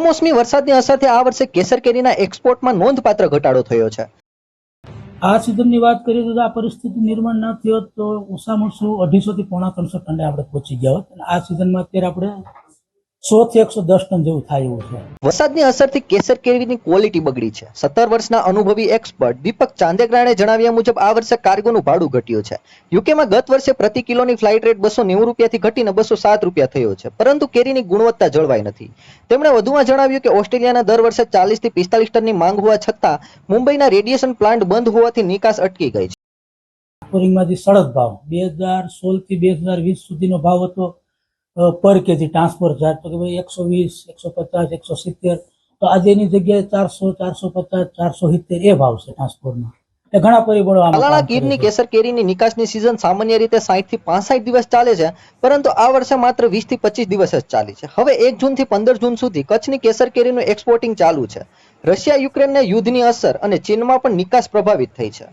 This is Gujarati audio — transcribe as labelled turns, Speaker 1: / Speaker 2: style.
Speaker 1: કમોસમી વરસાદની અસરથી આ વર્ષે કેસર કેરીના એક્સપોર્ટમાં નોંધપાત્ર ઘટાડો થયો છે.
Speaker 2: આ સિઝનની વાત કરીએ તો આ પરિસ્થિતિ નિર્માણ ન થયો તો ઓછામાં ઓછું અઢીસો થી પોણા ત્રણસો ટને આપણે પહોંચી ગયા હોત. આ સિઝનમાં અત્યારે આપણે સો થી એકસો દસ ટન જેવું થાય એવું છે.
Speaker 1: વરસાદની અસરથી કેસર કેરીની ક્વોલિટી બગડી છે. સત્તર વર્ષના અનુભવી એક્સપર્ટ દીપક ચાંદેકરાણે જણાવ્યા મુજબ આ વર્ષે કાર્ગોનું ભાડું ઘટ્યું છે. યુકેમાં ગત વર્ષે પ્રતિ કિલોની ફ્લાઇટ રેટ બસો નેવું રૂપિયાથી ઘટીને બસો સાત રૂપિયા થયો છે. પરંતુ કેરીની ગુણવત્તા જળવાઈ નથી. તેમણે વધુમાં જણાવ્યું કે ઓસ્ટ્રેલિયાના દર વર્ષે ચાલીસથી પિસ્તાલીસ ટનની માંગ હોવા છતાં મુંબઈના રેડિયેશન પ્લાન્ટ બંધ હોવાથી નિકાસ અટકી ગઈ છે.
Speaker 2: સડક ભાવ બે હજાર સોળથી બે હજાર વીસ સુધીનો ભાવ હતો પર કેજી ટ્રાન્સફર ચાર્જ. તો કે ભાઈ એકસો વીસ એકસો પચાસ એકસો સિત્તેર. તો આજે એની જગ્યાએ ચારસો ચારસો પચાસ ચારસો સિત્તેર એ ભાવ છે ટ્રાન્સફરના એ ઘણા પરિબળો કામ
Speaker 1: ગીરની કેસર કેરીની નિકાસની સિઝન સામાન્ય રીતે સાઠથી પાસઠ દિવસ ચાલે છે પરંતુ આ વર્ષે માત્ર વીસથી પચીસ દિવસ જ ચાલી છે. હવે એક જૂનથી પંદર જૂન સુધી કચ્છની કેસર કેરીનું એક્સપોર્ટિંગ ચાલુ છે. રશિયા યુક્રેનના યુદ્ધની અસર અને ચીનમાં પણ નિકાસ પ્રભાવિત થઈ છે.